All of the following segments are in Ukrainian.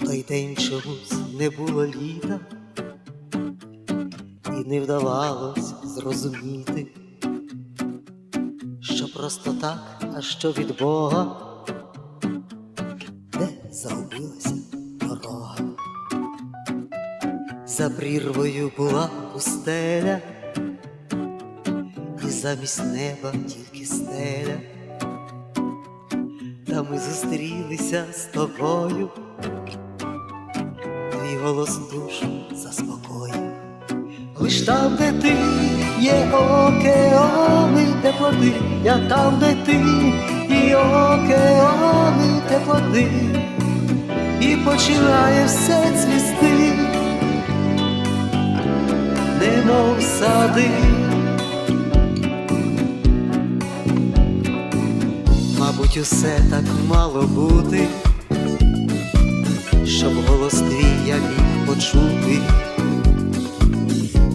Той день чомусь не було літа, і не вдавалось зрозуміти, що просто так, а що від Бога, де загубилася дорога. За прірвою була пустеля, і замість неба тільки стеля. Ми зустрілися з тобою, твій голос душу заспокоїв. Лиш там, де ти є океани теплоти, я там, де ти і океани теплоти, і починає все цвісти, немов сади. Мабуть, усе так мало бути, щоб голос твій я міг почути.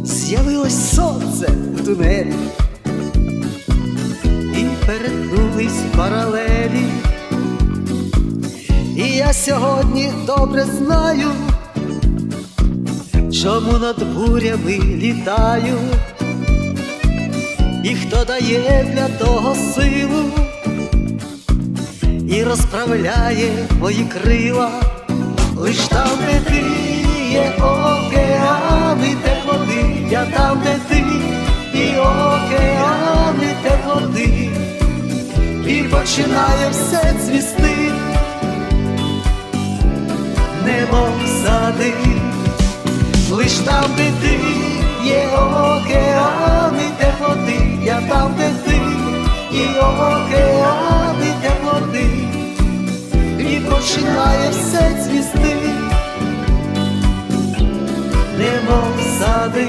З'явилось сонце в тунелі, і перетнулись паралелі. І я сьогодні добре знаю, чому над бурями літаю, і хто дає для того силу і розправляє мої крила, лиш там, де ти є океани теплоти, я там, де ти і океани теплоти, і починає все цвісти, немов сади, лиш там, де ти є океани починає все цвісти, немов сади.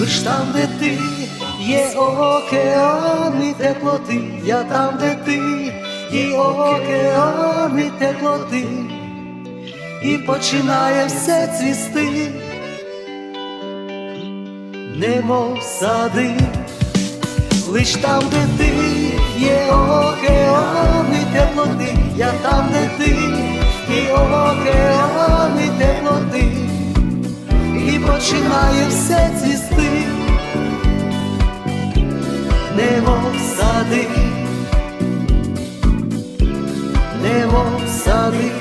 Лиш там, де ти є океани теплоти, я там, де ти і океани теплоти, і починає все цвісти, немов сади, лиш там, де ти є океани теплоти, я там, де ти і океани теплоти. І починає все цвісти, немов сади, сади,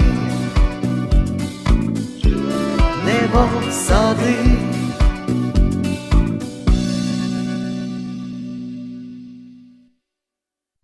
небо сади.